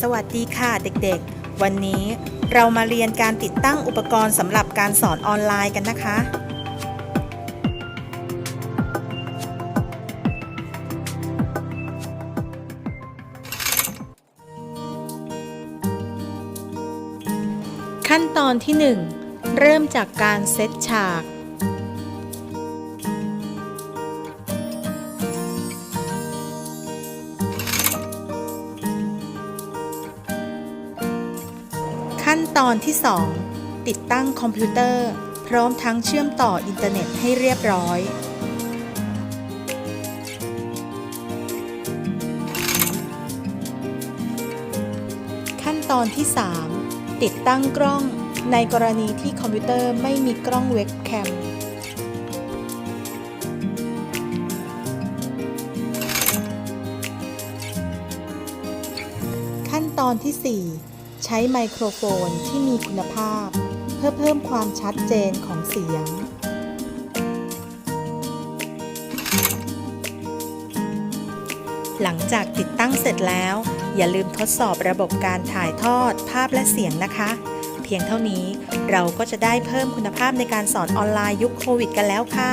สวัสดีค่ะเด็กๆ วันนี้เรามาเรียนการติดตั้งอุปกรณ์สำหรับการสอนออนไลน์กันนะคะ ขั้นตอนที่ 1 เริ่มจากการเซตฉาก ขั้นตอนที่ 2 ติดตั้งคอมพิวเตอร์ พร้อมทั้งเชื่อมต่ออินเทอร์เน็ตให้เรียบร้อยขั้นตอนที่ 3 ติดตั้งกล้องในกรณีที่คอมพิวเตอร์ไม่มีกล้องเว็บแคม ขั้นตอนที่ 4 ใช้ไมโครโฟนที่มีคุณภาพ เพื่อเพิ่มความชัดเจนของเสียง หลังจากติดตั้งเสร็จแล้ว อย่าลืมทดสอบระบบการถ่ายทอดภาพและเสียงนะคะ เพียงเท่านี้เราก็จะได้เพิ่มคุณภาพในการสอนออนไลน์ยุคโควิดกันแล้วค่ะ